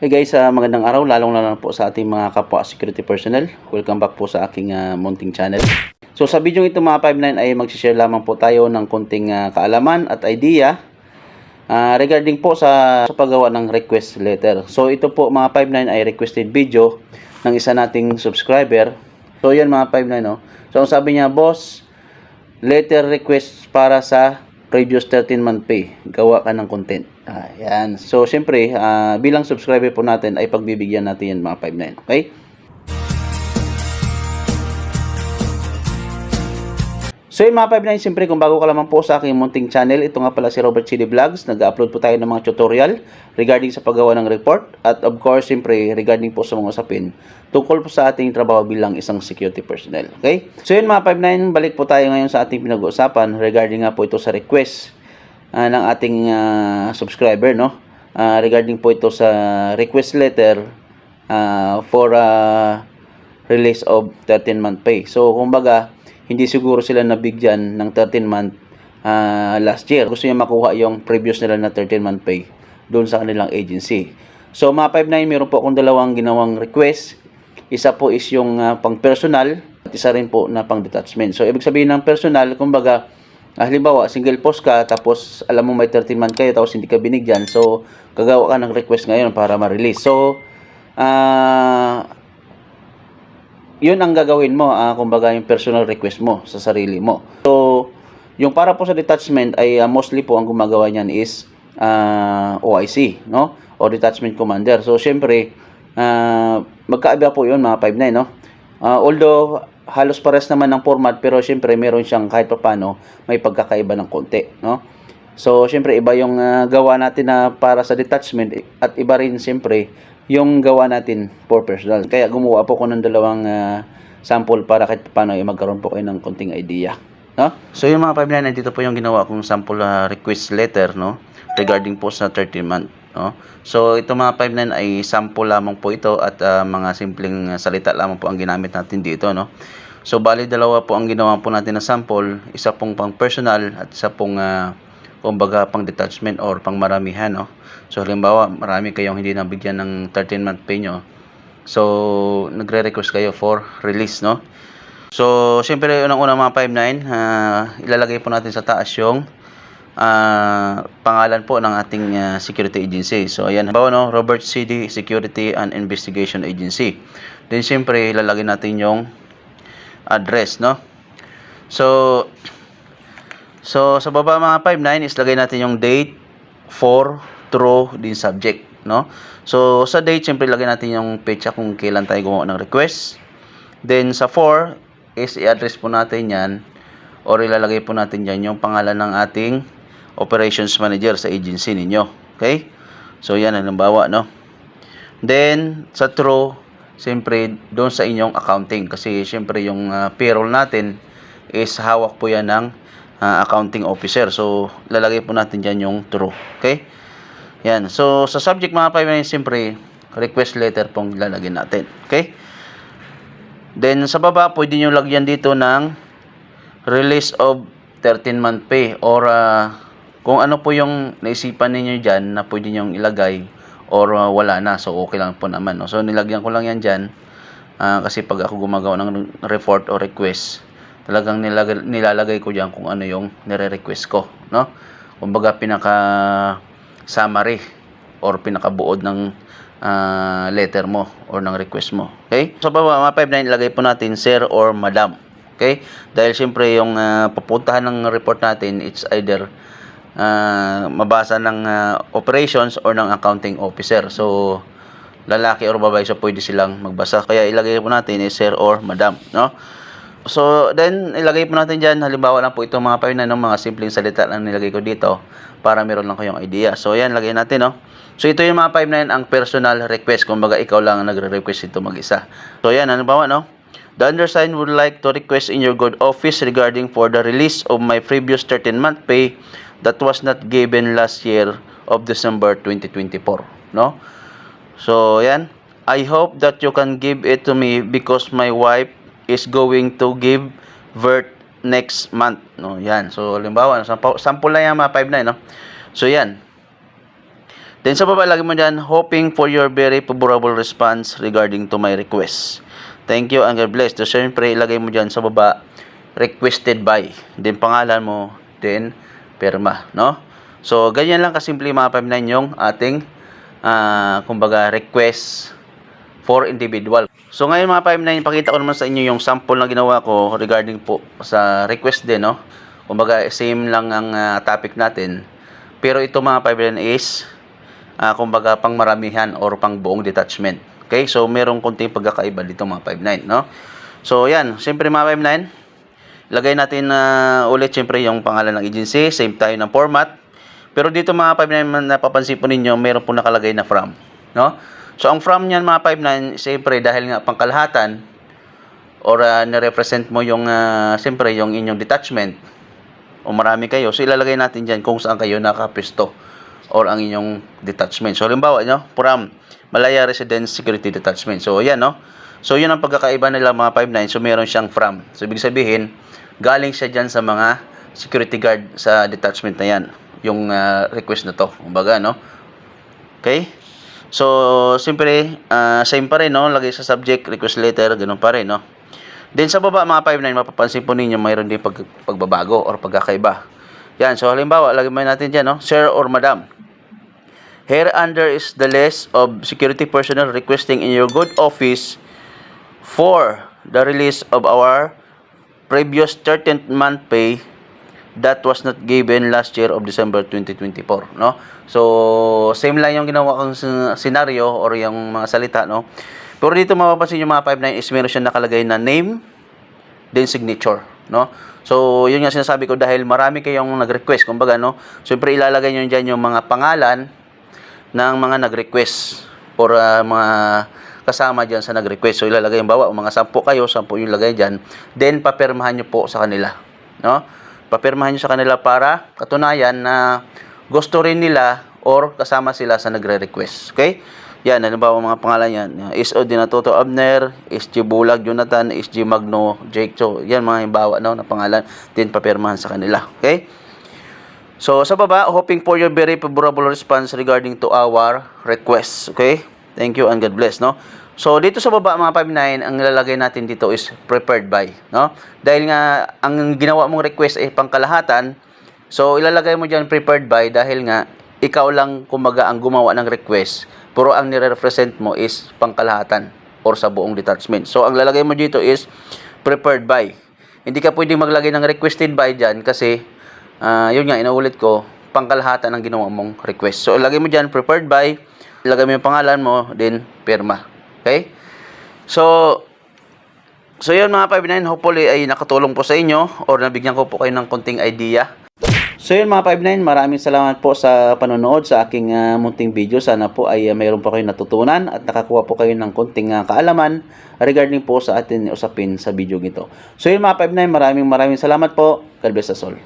Hey guys, ah, magandang araw, lalong lalo po sa ating mga kapwa security personnel. Welcome back po sa aking ah, munting channel. So sa video ito mga 59 ay mag-share lamang po tayo ng konting ah, kaalaman at idea ah, regarding po sa, sa paggawa ng request letter. So ito po mga 59 ay requested video ng isa nating subscriber. So yan mga 59 no. So ang sabi niya, boss, letter request para sa previous 13 month pay. Gawa ka ng content. Ayan. So, syempre, ah, bilang subscriber po natin ay pagbibigyan natin yan mga 59. Okay? So yun mga 59, siyempre kung bago ka lamang po sa aking munting channel, ito nga pala si Robert CD Vlogs. Nag-upload po tayo ng mga tutorial regarding sa paggawa ng report. At of course, siyempre, regarding po sa mga usapin tungkol po sa ating trabaho bilang isang security personnel. Okay? So yun mga 59, balik po tayo ngayon sa ating pinag-uusapan regarding nga po ito sa request ah, ng ating ah, subscriber, no? Ah, regarding po ito sa request letter ah, for ah, release of 13 month pay. So, kumbaga, hindi siguro sila nabigyan ng 13 month ah, last year. Gusto niya makuha yung previous nila na 13 month pay doon sa kanilang agency. So, mga 5-9, meron po akong dalawang ginawang request. Isa po is yung ah, pang personal at isa rin po na pang detachment. So, ibig sabihin ng personal, kumbaga, ah, halimbawa, single post ka, tapos alam mo may 13 month kayo, tapos hindi ka binigyan. So, gagawa ka ng request ngayon para ma-release. So, ah, yun ang gagawin mo, ah, kumbaga yung personal request mo sa sarili mo. So, yung para po sa detachment ay ah, mostly po ang gumagawa niyan is ah, OIC, no? O detachment commander. So, syempre, ah, magkaiba po yun mga 5-9, no? Ah, although, halos pares naman ng format, pero syempre, meron siyang kahit pa paano, may pagkakaiba ng konti, no? So, syempre, iba yung ah, gawa natin na para sa detachment at iba rin, syempre, yung gawa natin for personal. Kaya gumawa po ko ng dalawang ah, sample para kahit paano ay magkaroon po kayo ng konting idea. No? So yung mga 5 nandito po yung ginawa kong sample ah, request letter no regarding po sa 13 month. No? So ito mga 5 ay sample lamang po ito at ah, mga simpleng salita lamang po ang ginamit natin dito. No? So bali dalawa po ang ginawa po natin na sample, isa pong pang personal at isa pong ah, kumbaga pang detachment or pang maramihan. No? So halimbawa marami kayong hindi nabigyan ng 13 month pay nyo. So nagre-request kayo for release. No? So, syempre, unang-una mga 5-9, ah, ilalagay po natin sa taas yung ah, pangalan po ng ating ah, security agency. So, ayan, halimbawa, no, Robert CD Security and Investigation Agency. Then, syempre, ilalagay natin yung address, no? So, so sa baba mga 5-9 is lagay natin yung date, for, true, din subject, no? So, sa date, syempre, lagay natin yung petsa kung kailan tayo gumawa ng request. Then, sa 4, is i-address po natin yan or ilalagay po natin dyan yung pangalan ng ating operations manager sa agency ninyo. Okay? So, yan halimbawa, no? Then, sa true, siyempre, doon sa inyong accounting. Kasi, siyempre, yung ah, payroll natin is hawak po yan ng ah, accounting officer. So, lalagay po natin dyan yung true. Okay? Yan. So, sa subject mga 5 siyempre, request letter pong lalagyan natin. Okay? Then sa baba, pwede nyo lagyan dito ng release of 13 month pay or ah, kung ano po yung naisipan ninyo dyan na pwede nyo ilagay or ah, wala na. So okay lang po naman. No? So nilagyan ko lang yan dyan ah, kasi pag ako gumagawa ng report or request, talagang nilag- nilalagay ko dyan kung ano yung nire-request ko. No? Kumbaga pinaka summary or pinakabuod ng ah, letter mo or ng request mo. Okay? Sa baba, mga 5 na ilagay po natin sir or madam. Okay? Dahil siyempre yung ah, pupuntahan ng report natin, it's either ah, mabasa ng ah, operations or ng accounting officer. So, lalaki or babae, so pwede silang magbasa. Kaya ilagay po natin is sir or madam. No? So, then, ilagay po natin dyan, halimbawa lang po ito mga payo na ng mga simpleng salita lang nilagay ko dito para meron lang kayong idea. So, yan, lagay natin, no? So, ito yung mga 5 na yan, ang personal request. Kung baga, ikaw lang ang nagre-request ito mag-isa. So, yan, halimbawa, no? The undersigned would like to request in your good office regarding for the release of my previous 13-month pay that was not given last year of December 2024, no? So, yan. I hope that you can give it to me because my wife is going to give birth next month. No, yan. So, halimbawa, sample, sample lang yan mga 5 na, no? So, yan. Then sa baba, lagi mo dyan, hoping for your very favorable response regarding to my request. Thank you and God bless. So, syempre, ilagay mo dyan sa baba, requested by. Then pangalan mo, then perma, no? So, ganyan lang kasimple mga 59 yung ating, ah, kumbaga, request for individual. So, ngayon mga 59, pakita ko naman sa inyo yung sample na ginawa ko regarding po sa request din, no? Kumbaga, same lang ang ah, topic natin. Pero ito mga 59 is, ah, kumbaga, pang maramihan or pang buong detachment. Okay? So, merong konting pagkakaiba dito mga 59, no? So, yan. Siyempre mga 59, lagay natin na ulit siyempre yung pangalan ng agency, same tayo ng format. Pero dito mga 59 napapansin po ninyo, meron po nakalagay na from, no? So ang from niyan mga 59, siyempre dahil nga pangkalahatan or uh, na-represent mo yung uh, siyempre yung inyong detachment o marami kayo, so ilalagay natin diyan kung saan kayo nakapisto or ang inyong detachment. So halimbawa, no, from Malaya Residence Security Detachment. So ayan, no. So yun ang pagkakaiba nila mga 59. So meron siyang from. So ibig sabihin, galing siya diyan sa mga security guard sa detachment na yan. Yung ah, request na to. Kumbaga, no. Okay? So, siyempre, ah, same pa rin, no? Lagay sa subject, request letter, ganun pa rin, no? Then sa baba, mga 59, mapapansin po ninyo, mayroon din pag, pagbabago or pagkakaiba. Yan, so halimbawa, lagay mo natin dyan, no? Sir or Madam. Here under is the list of security personnel requesting in your good office for the release of our previous 13th month pay that was not given last year of December 2024 no so same lang yung ginawa kong scenario or yung mga salita no pero dito mapapansin yung mga 59 is meron siya nakalagay na name then signature no so yun nga sinasabi ko dahil marami kayong nag-request kumbaga no syempre ilalagay niyo diyan yung mga pangalan ng mga nag-request or ah, mga kasama dyan sa nag-request. So, ilalagay yung bawa, mga sampu kayo, sampu yung lagay dyan. Then, papirmahan nyo po sa kanila. No? Papirmahan nyo sa kanila para katunayan na gusto rin nila or kasama sila sa nagre-request. Okay? Yan, ano ba ang mga pangalan yan? S.O. Dinatoto Abner, S.G. Bulag Jonathan, S.G. Magno Jake. So, yan mga himbawa no, na pangalan. Then, papirmahan sa kanila. Okay? So, sa baba, hoping for your very favorable response regarding to our request. Okay? Thank you and God bless, no? So, dito sa baba, mga 59, ang nilalagay natin dito is prepared by, no? Dahil nga, ang ginawa mong request ay pangkalahatan, so, ilalagay mo dyan prepared by dahil nga, ikaw lang, kumaga, ang gumawa ng request, pero ang nire-represent mo is pangkalahatan or sa buong detachment. So, ang lalagay mo dito is prepared by. Hindi ka pwedeng maglagay ng requested by dyan kasi Ah, yun nga, inaulit ko, pangkalahatan ng ginawa mong request. So, ilagay mo dyan, prepared by, ilagay mo yung pangalan mo, then, perma. Okay? So, so yun mga 59, hopefully ay nakatulong po sa inyo or nabigyan ko po kayo ng konting idea. So yun mga 59, maraming salamat po sa panonood sa aking ah, munting video. Sana po ay ah, mayroon pa kayong natutunan at nakakuha po kayo ng konting ah, kaalaman regarding po sa atin usapin sa video ito. So yun mga 59, maraming maraming salamat po. God bless us all.